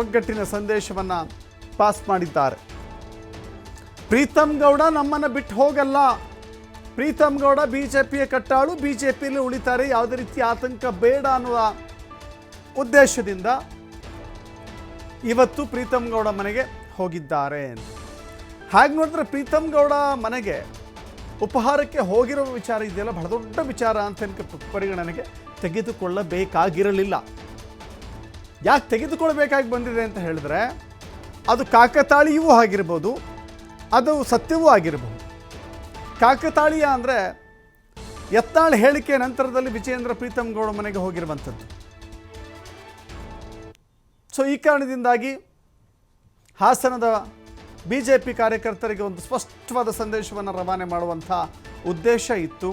ಒಗ್ಗಟ್ಟಿನ ಸಂದೇಶವನ್ನ ಪಾಸ್ ಮಾಡಿದ್ದಾರೆ. ಪ್ರೀತಮ್ ಗೌಡ ನಮ್ಮನ್ನ ಬಿಟ್ಟು ಹೋಗಲ್ಲ. ಪ್ರೀತಮ್ ಗೌಡ ಬಿಜೆಪಿಯ ಕಟ್ಟಾಳು. ಬಿಜೆಪಿಯಲ್ಲಿ ಉಳಿತಾರೆ. ಯಾವುದೇ ರೀತಿಯ ಆತಂಕ ಬೇಡ ಅನ್ನುವ ಉದ್ದೇಶದಿಂದ ಇವತ್ತು ಪ್ರೀತಮ್ ಗೌಡ ಮನೆಗೆ ಹೋಗಿದ್ದಾರೆ. ಹಾಗೆ ನೋಡಿದ್ರೆ ಪ್ರೀತಮ್ ಗೌಡ ಮನೆಗೆ ಉಪಹಾರಕ್ಕೆ ಹೋಗಿರೋ ವಿಚಾರ ಇದೆಯಲ್ಲ? ಬಹಳ ದೊಡ್ಡ ವಿಚಾರ ಅಂತ ಪರಿಗಣನೆಗೆ ತೆಗೆದುಕೊಳ್ಳಬೇಕಾಗಿರಲಿಲ್ಲ. ಯಾಕೆ ತೆಗೆದುಕೊಳ್ಬೇಕಾಗಿ ಬಂದಿದೆ ಅಂತ ಹೇಳಿದ್ರೆ, ಅದು ಕಾಕತಾಳೀಯವೂ ಆಗಿರ್ಬೋದು, ಅದು ಸತ್ಯವೂ ಆಗಿರಬಹುದು ಕಾಕತಾಳೀಯ ಅಂದರೆ ಯತ್ನಾಳ್ ಹೇಳಿಕೆ ನಂತರದಲ್ಲಿ ವಿಜಯೇಂದ್ರ ಪ್ರೀತಮ್ ಗೌಡ ಮನೆಗೆ ಹೋಗಿರುವಂಥದ್ದು. ಸೊ ಈ ಕಾರಣದಿಂದಾಗಿ ಹಾಸನದ ಬಿ ಜೆ ಪಿ ಕಾರ್ಯಕರ್ತರಿಗೆ ಒಂದು ಸ್ಪಷ್ಟವಾದ ಸಂದೇಶವನ್ನು ರವಾನೆ ಮಾಡುವಂಥ ಉದ್ದೇಶ ಇತ್ತು.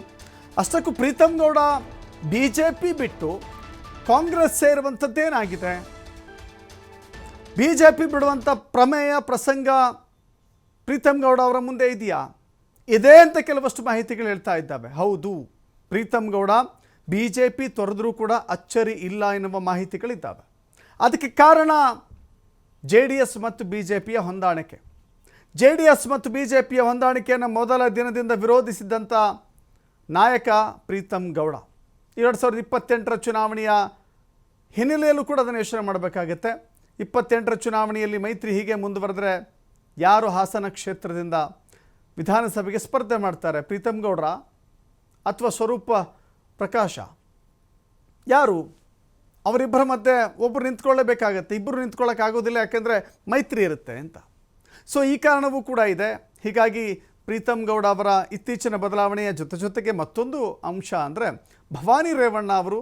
ಅಷ್ಟಕ್ಕೂ Preetham Gowda B J P ಬಿಟ್ಟು ಕಾಂಗ್ರೆಸ್ ಸೇರುವಂಥದ್ದೇನಾಗಿದೆ ಬಿ ಜೆ ಪಿ ಬಿಡುವಂಥ ಪ್ರಮೇಯ, ಪ್ರಸಂಗ ಪ್ರೀತಮ್ ಗೌಡ ಅವರ ಮುಂದೆ ಇದೆಯಾ? ಇದೆ ಅಂತ ಕೆಲವಷ್ಟು ಮಾಹಿತಿಗಳು ಹೇಳ್ತಾ ಇದ್ದಾವೆ. ಹೌದು Preetham Gowda B J P ತೊರೆದರೂ ಕೂಡ ಅಚ್ಚರಿ ಇಲ್ಲ ಎನ್ನುವ ಮಾಹಿತಿಗಳಿದ್ದಾವೆ. ಅದಕ್ಕೆ ಕಾರಣ ಜೆ ಡಿ ಎಸ್ ಮತ್ತು ಬಿ ಜೆ ಪಿಯ ಹೊಂದಾಣಿಕೆ. ಜೆ ಡಿ ಎಸ್ ಮತ್ತು ಬಿ ಜೆ ಪಿಯ ಹೊಂದಾಣಿಕೆಯನ್ನು ಮೊದಲ ದಿನದಿಂದ ವಿರೋಧಿಸಿದ್ದಂಥ ನಾಯಕ ಪ್ರೀತಮ್ ಗೌಡ. ಎರಡು ಸಾವಿರದ ಇಪ್ಪತ್ತೆಂಟರ ಚುನಾವಣೆಯ ಹಿನ್ನೆಲೆಯಲ್ಲೂ ಕೂಡ ಅದನ್ನು ಯೋಚನೆ ಮಾಡಬೇಕಾಗತ್ತೆ. ಇಪ್ಪತ್ತೆಂಟರ ಚುನಾವಣೆಯಲ್ಲಿ ಮೈತ್ರಿ ಹೀಗೆ ಮುಂದುವರೆದ್ರೆ ಯಾರು ಹಾಸನ ಕ್ಷೇತ್ರದಿಂದ ವಿಧಾನಸಭೆಗೆ ಸ್ಪರ್ಧೆ ಮಾಡ್ತಾರೆ? ಪ್ರೀತಮ್ ಗೌಡ್ರ ಅಥವಾ ಸ್ವರೂಪ ಪ್ರಕಾಶ? ಯಾರು? ಅವರಿಬ್ಬರ ಮಧ್ಯೆ ಒಬ್ಬರು ನಿಂತ್ಕೊಳ್ಳೇಬೇಕಾಗತ್ತೆ. ಇಬ್ಬರು ನಿಂತ್ಕೊಳ್ಳೋಕ್ಕಾಗೋದಿಲ್ಲ, ಯಾಕೆಂದರೆ ಮೈತ್ರಿ ಇರುತ್ತೆ ಅಂತ. ಸೊ ಈ ಕಾರಣವೂ ಕೂಡ ಇದೆ. ಹೀಗಾಗಿ ಪ್ರೀತಮ್ ಗೌಡ ಅವರ ಇತ್ತೀಚಿನ ಬದಲಾವಣೆಯ ಜೊತೆ ಜೊತೆಗೆ ಮತ್ತೊಂದು ಅಂಶ ಅಂದರೆ ಭವಾನಿ ರೇವಣ್ಣ ಅವರು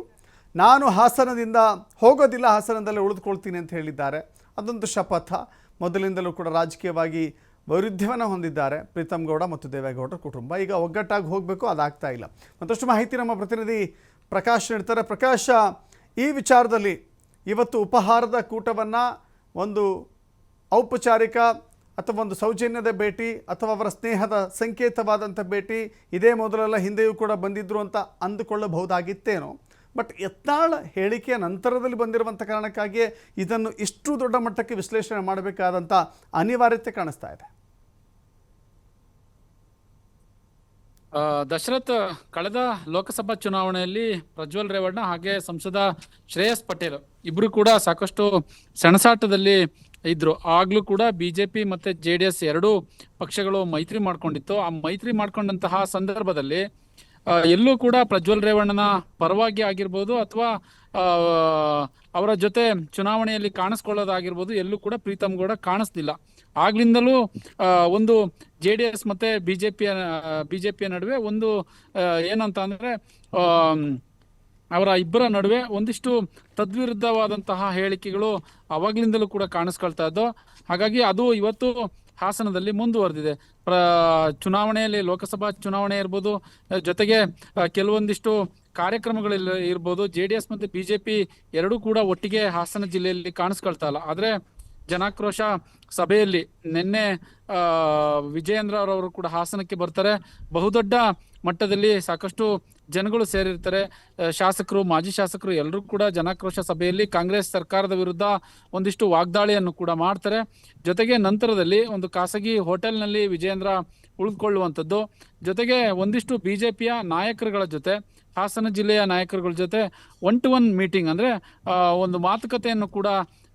ನಾನು ಹಾಸನದಿಂದ ಹೋಗೋದಿಲ್ಲ ಹಾಸನದಲ್ಲೇ ಉಳಿದುಕೊಳ್ತೀನಿ ಅಂತ ಹೇಳಿದ್ದಾರೆ. ಅದೊಂದು ಶಪಥ. ಮೊದಲಿಂದಲೂ ಕೂಡ ರಾಜಕೀಯವಾಗಿ ವೈರುಧ್ಯವನ್ನು ಹೊಂದಿದ್ದಾರೆ. ಪ್ರೀತಮ್ ಗೌಡ ಮತ್ತು ದೇವೇಗೌಡರ ಕುಟುಂಬ. ಈಗ ಒಗ್ಗಟ್ಟಾಗಿ ಹೋಗಬೇಕು, ಅದಾಗ್ತಾ ಇಲ್ಲ. ಮತ್ತಷ್ಟು ಮಾಹಿತಿ ನಮ್ಮ ಪ್ರತಿನಿಧಿ ಪ್ರಕಾಶ್ ನೀಡ್ತಾರೆ. ಪ್ರಕಾಶ, ಈ ವಿಚಾರದಲ್ಲಿ ಇವತ್ತು ಉಪಹಾರದ ಕೂಟವನ್ನು ಒಂದು ಔಪಚಾರಿಕ ಅಥವಾ ಒಂದು ಸೌಜನ್ಯದ ಭೇಟಿ ಅಥವಾ ಅವರ ಸ್ನೇಹದ ಸಂಕೇತವಾದಂಥ ಭೇಟಿ, ಇದೇ ಮೊದಲೆಲ್ಲ ಹಿಂದೆಯೂ ಕೂಡ ಬಂದಿದ್ದರು ಅಂತ ಅಂದುಕೊಳ್ಳಬಹುದಾಗಿತ್ತೇನೋ. ಬಟ್ ಯತ್ನಾಳ್ ಹೇಳಿಕೆಯ ನಂತರದಲ್ಲಿ ಬಂದಿರುವಂಥ ಕಾರಣಕ್ಕಾಗಿಯೇ ಇದನ್ನು ಇಷ್ಟು ದೊಡ್ಡ ಮಟ್ಟಕ್ಕೆ ವಿಶ್ಲೇಷಣೆ ಮಾಡಬೇಕಾದಂಥ ಅನಿವಾರ್ಯತೆ ಕಾಣಿಸ್ತಾ ಇದೆ. ದಶರಥ್ ಕಳೆದ ಲೋಕಸಭಾ ಚುನಾವಣೆಯಲ್ಲಿ ಪ್ರಜ್ವಲ್ ರೇವಣ್ಣ ಹಾಗೆ ಸಂಸದ ಶ್ರೇಯಸ್ ಪಟೇಲ್ ಇಬ್ರು ಕೂಡ ಸಾಕಷ್ಟು ಸೆಣಸಾಟದಲ್ಲಿ ಇದ್ರು. ಆಗ್ಲೂ ಕೂಡ ಬಿಜೆಪಿ ಮತ್ತೆ ಜೆ ಡಿ ಎಸ್ ಎರಡೂ ಪಕ್ಷಗಳು ಮೈತ್ರಿ ಮಾಡ್ಕೊಂಡಿತ್ತು. ಆ ಮೈತ್ರಿ ಮಾಡ್ಕೊಂಡಂತಹ ಸಂದರ್ಭದಲ್ಲಿ ಎಲ್ಲೂ ಕೂಡ ಪ್ರಜ್ವಲ್ ರೇವಣ್ಣನ ಪರವಾಗಿ ಆಗಿರ್ಬೋದು ಅಥವಾ ಅವರ ಜೊತೆ ಚುನಾವಣೆಯಲ್ಲಿ ಕಾಣಿಸ್ಕೊಳ್ಳೋದಾಗಿರ್ಬೋದು ಎಲ್ಲೂ ಕೂಡ ಪ್ರೀತಮ್ ಗೌಡ ಕಾಣಿಸ್ತಿಲ್ಲ ಆಗ್ಲಿಂದಲೂ ಒಂದು ಜೆ ಡಿ ಎಸ್ ಮತ್ತೆ ಬಿಜೆಪಿಯ ಬಿಜೆಪಿಯ ನಡುವೆ ಒಂದು ಏನಂತ ಅಂದ್ರೆ ಅವರ ಇಬ್ಬರ ನಡುವೆ ಒಂದಿಷ್ಟು ತದ್ವಿರುದ್ಧವಾದಂತಹ ಹೇಳಿಕೆಗಳು ಅವಾಗ್ಲಿಂದಲೂ ಕೂಡ ಕಾಣಿಸ್ಕೊಳ್ತಾ ಇದ್ದು ಹಾಗಾಗಿ ಅದು ಇವತ್ತು ಹಾಸನದಲ್ಲಿ ಮುಂದುವರೆದಿದೆ. ಪ್ರ, ಚುನಾವಣೆಯಲ್ಲಿ ಲೋಕಸಭಾ ಚುನಾವಣೆ ಇರ್ಬೋದು ಜೊತೆಗೆ ಕೆಲವೊಂದಿಷ್ಟು ಕಾರ್ಯಕ್ರಮಗಳು ಇರ್ಬೋದು, ಜೆ ಡಿ ಎಸ್ ಮತ್ತೆ ಬಿಜೆಪಿ ಎರಡೂ ಕೂಡ ಒಟ್ಟಿಗೆ ಹಾಸನ ಜಿಲ್ಲೆಯಲ್ಲಿ ಕಾಣಿಸ್ಕೊಳ್ತಾ ಇಲ್ಲ. ಆದರೆ ಜನಾಕ್ರೋಶ ಸಭೆಯಲ್ಲಿ ನಿನ್ನೆ ವಿಜಯೇಂದ್ರ ಅವರವರು ಕೂಡ ಹಾಸನಕ್ಕೆ ಬರ್ತಾರೆ. ಬಹುದೊಡ್ಡ ಮಟ್ಟದಲ್ಲಿ ಸಾಕಷ್ಟು ಜನಗಳು ಸೇರಿರ್ತಾರೆ. ಶಾಸಕರು, ಮಾಜಿ ಶಾಸಕರು ಎಲ್ಲರೂ ಕೂಡ ಜನಾಕ್ರೋಶ ಸಭೆಯಲ್ಲಿ ಕಾಂಗ್ರೆಸ್ ಸರ್ಕಾರದ ವಿರುದ್ಧ ಒಂದಿಷ್ಟು ವಾಗ್ದಾಳಿಯನ್ನು ಕೂಡ ಮಾಡ್ತಾರೆ. ಜೊತೆಗೆ ನಂತರದಲ್ಲಿ ಒಂದು ಖಾಸಗಿ ಹೋಟೆಲ್ನಲ್ಲಿ ವಿಜೇಂದ್ರ ಉಳಿದುಕೊಳ್ಳುವಂಥದ್ದು ಜೊತೆಗೆ ಒಂದಿಷ್ಟು ಬಿಜೆಪಿಯ ನಾಯಕರುಗಳ ಜೊತೆ, ಹಾಸನ ಜಿಲ್ಲೆಯ ನಾಯಕರುಗಳ ಜೊತೆ ಒನ್ ಟು ಒನ್ ಮೀಟಿಂಗ್ ಅಂದ್ರೆ ಒಂದು ಮಾತುಕತೆಯನ್ನು ಕೂಡ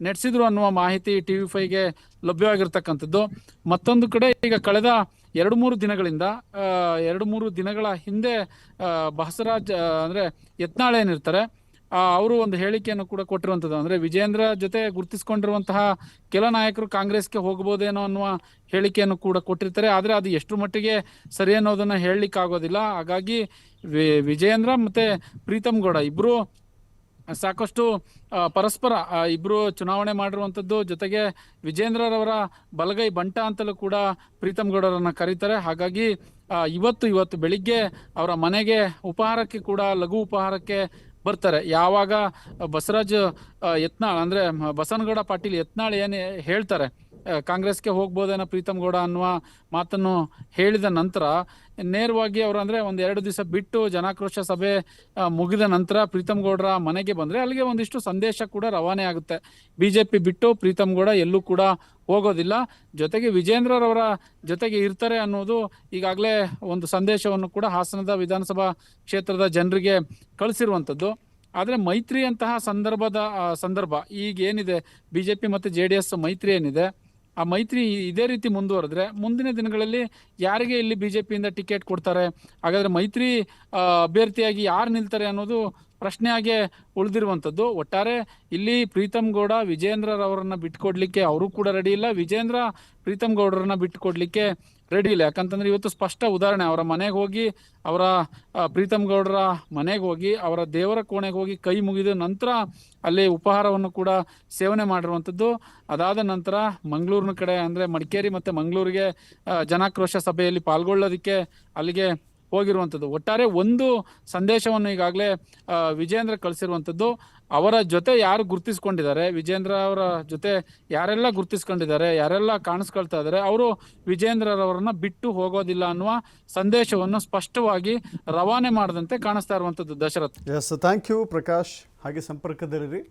ನಡೆಸಿದ್ರು ಅನ್ನುವ ಮಾಹಿತಿ ಟಿವಿ ಫೈಗೆ ಲಭ್ಯವಾಗಿರ್ತಕ್ಕಂಥದ್ದು. ಮತ್ತೊಂದು ಕಡೆ ಈಗ ಕಳೆದ ಎರಡು ಮೂರು ದಿನಗಳಿಂದ ಎರಡು ಮೂರು ದಿನಗಳ ಹಿಂದೆ ಬಸವರಾಜ್ ಅಂದ್ರೆ ಯತ್ನಾಳ್ ಏನಿರ್ತಾರೆ ಅವರು ಒಂದು ಹೇಳಿಕೆಯನ್ನು ಕೂಡ ಕೊಟ್ಟಿರುವಂತದ್ದು ಅಂದ್ರೆ ವಿಜೇಂದ್ರ ಜೊತೆ ಗುರುತಿಸಿಕೊಂಡಿರುವಂತಹ ಕೆಲ ನಾಯಕರು ಕಾಂಗ್ರೆಸ್ಗೆ ಹೋಗಬಹುದೇನೋ ಅನ್ನುವ ಹೇಳಿಕೆಯನ್ನು ಕೂಡ ಕೊಟ್ಟಿರ್ತಾರೆ. ಆದ್ರೆ ಅದು ಎಷ್ಟು ಮಟ್ಟಿಗೆ ಸರಿ ಅನ್ನೋದನ್ನ ಹೇಳಲಿಕ್ಕೆ ಆಗೋದಿಲ್ಲ ಹಾಗಾಗಿ ವಿ- ವಿಜಯೇಂದ್ರ ಮತ್ತೆ ಪ್ರೀತಮ್ ಗೌಡ ಇಬ್ರು ಸಾಕಷ್ಟು ಪರಸ್ಪರ ಇಬ್ರು ಚುನಾವಣೆ ಮಾಡಿರುವಂತದ್ದು. ಜೊತೆಗೆ ವಿಜೇಂದ್ರರವರ ಬಲಗೈ ಬಂಟ ಅಂತಲೂ ಕೂಡ ಪ್ರೀತಮ್ ಗೌಡರನ್ನ ಕರೀತಾರೆ. ಹಾಗಾಗಿ ಇವತ್ತು ಇವತ್ತು ಬೆಳಿಗ್ಗೆ ಅವರ ಮನೆಗೆ ಉಪಹಾರಕ್ಕೆ ಕೂಡ, ಲಘು ಉಪಹಾರಕ್ಕೆ ಬರ್ತಾರೆ. ಯಾವಾಗ ಬಸವರಾಜ್ ಯತ್ನಾಳ್, ಅಂದ್ರೆ ಬಸನಗೌಡ ಪಾಟೀಲ್ ಯತ್ನಾಳ್ ಏನ್ ಹೇಳ್ತಾರೆ ಕಾಂಗ್ರೆಸ್ಗೆ ಹೋಗ್ಬೋದೇನೋ ಪ್ರೀತಮ್ ಗೌಡ ಅನ್ನುವ ಮಾತನ್ನು ಹೇಳಿದ ನಂತರ, ನೇರವಾಗಿ ಅವರು ಅಂದ್ರೆ ಒಂದು ಎರಡು ದಿವಸ ಬಿಟ್ಟು ಜನಾಕ್ರೋಶ ಸಭೆ ಮುಗಿದ ನಂತರ ಪ್ರೀತಮ್ ಗೌಡರ ಮನೆಗೆ ಬಂದ್ರೆ ಅಲ್ಲಿಗೆ ಒಂದಿಷ್ಟು ಸಂದೇಶ ಕೂಡ ರವಾನೆ ಆಗುತ್ತೆ. ಬಿಜೆಪಿ ಬಿಟ್ಟು ಪ್ರೀತಮ್ ಗೌಡ ಎಲ್ಲೂ ಕೂಡ ಹೋಗೋದಿಲ್ಲ. ಜೊತೆಗೆ ವಿಜೇಂದ್ರರವರ ಜೊತೆಗೆ ಇರ್ತಾರೆ ಅನ್ನೋದು ಈಗಾಗಲೇ ಒಂದು ಸಂದೇಶವನ್ನು ಕೂಡ ಹಾಸನದ ವಿಧಾನಸಭಾ ಕ್ಷೇತ್ರದ ಜನರಿಗೆ ಕಳಿಸಿರುವಂಥದ್ದು ಆದರೆ ಮೈತ್ರಿ ಅಂತಹ ಸಂದರ್ಭದ ಸಂದರ್ಭ ಈಗ ಏನಿದೆ ಪಿ ಮತ್ತು ಜೆ ಡಿ ಎಸ್ ಮೈತ್ರಿ ಏನಿದೆ? ಆ ಮೈತ್ರಿ ಇದೇ ರೀತಿ ಮುಂದುವರೆದ್ರೆ ಮುಂದಿನ ದಿನಗಳಲ್ಲಿ ಯಾರಿಗೆ ಇಲ್ಲಿ ಬಿಜೆಪಿಯಿಂದ ಟಿಕೆಟ್ ಕೊಡ್ತಾರೆ? ಹಾಗಾದ್ರೆ ಮೈತ್ರಿ ಅಭ್ಯರ್ಥಿಯಾಗಿ ಯಾರು ನಿಲ್ತಾರೆ ಅನ್ನೋದು ಪ್ರಶ್ನೆಯಾಗೆ ಉಳಿದಿರುವಂಥದ್ದು. ಒಟ್ಟಾರೆ ಇಲ್ಲಿ ಪ್ರೀತಮ್ ಗೌಡ ವಿಜೇಂದ್ರರವರನ್ನ ಬಿಟ್ಟುಕೊಡ್ಲಿಕ್ಕೆ ಅವರು ಕೂಡ ರೆಡಿ ಇಲ್ಲ. ವಿಜೇಂದ್ರ, ಪ್ರೀತಮ್ ಗೌಡರನ್ನ ಬಿಟ್ಕೊಡ್ಲಿಕ್ಕೆ ರೆಡಿ ಇಲ್ಲ. ಯಾಕಂತಂದ್ರೆ ಇವತ್ತು ಸ್ಪಷ್ಟ ಉದಾಹರಣೆ, ಅವರ ಮನೆಗೆ ಹೋಗಿ, ಅವರ ಪ್ರೀತಮ್ ಗೌಡರ ಮನೆಗೆ ಹೋಗಿ, ಅವರ ದೇವರ ಕೋಣೆಗೆ ಹೋಗಿ ಕೈ ಮುಗಿದ ನಂತರ ಅಲ್ಲಿ ಉಪಹಾರವನ್ನು ಕೂಡ ಸೇವನೆ ಮಾಡಿರುವಂಥದ್ದು ಅದಾದ ನಂತರ ಮಂಗಳೂರಿನ ಕಡೆ ಅಂದ್ರೆ ಮಡಿಕೇರಿ ಮತ್ತೆ ಮಂಗಳೂರಿಗೆ ಜನಾಕ್ರೋಶ ಸಭೆಯಲ್ಲಿ ಪಾಲ್ಗೊಳ್ಳೋದಕ್ಕೆ ಅಲ್ಲಿಗೆ ಹೋಗಿರುವಂಥದ್ದು. ಒಟ್ಟಾರೆ ಒಂದು ಸಂದೇಶವನ್ನು ಈಗಾಗಲೇ ವಿಜೇಂದ್ರ ಕಳಿಸಿರುವಂಥದ್ದು. ಅವರ ಜೊತೆ ಯಾರು ಗುರುತಿಸ್ಕೊಂಡಿದ್ದಾರೆ ವಿಜೇಂದ್ರ ಅವರ ಜೊತೆ ಯಾರೆಲ್ಲ ಗುರುತಿಸ್ಕೊಂಡಿದ್ದಾರೆ, ಯಾರೆಲ್ಲ ಕಾಣಿಸ್ಕೊಳ್ತಾ ಇದ್ದಾರೆ, ಅವರು ವಿಜೇಂದ್ರರವರನ್ನ ಬಿಟ್ಟು ಹೋಗೋದಿಲ್ಲ ಅನ್ನುವ ಸಂದೇಶವನ್ನು ಸ್ಪಷ್ಟವಾಗಿ ರವಾನೆ ಮಾಡದಂತೆ ಕಾಣಿಸ್ತಾ ಇರುವಂಥದ್ದು Dasharath. Yes thank you Prakash ಹಾಗೆ ಸಂಪರ್ಕದಲ್ಲಿರಿ.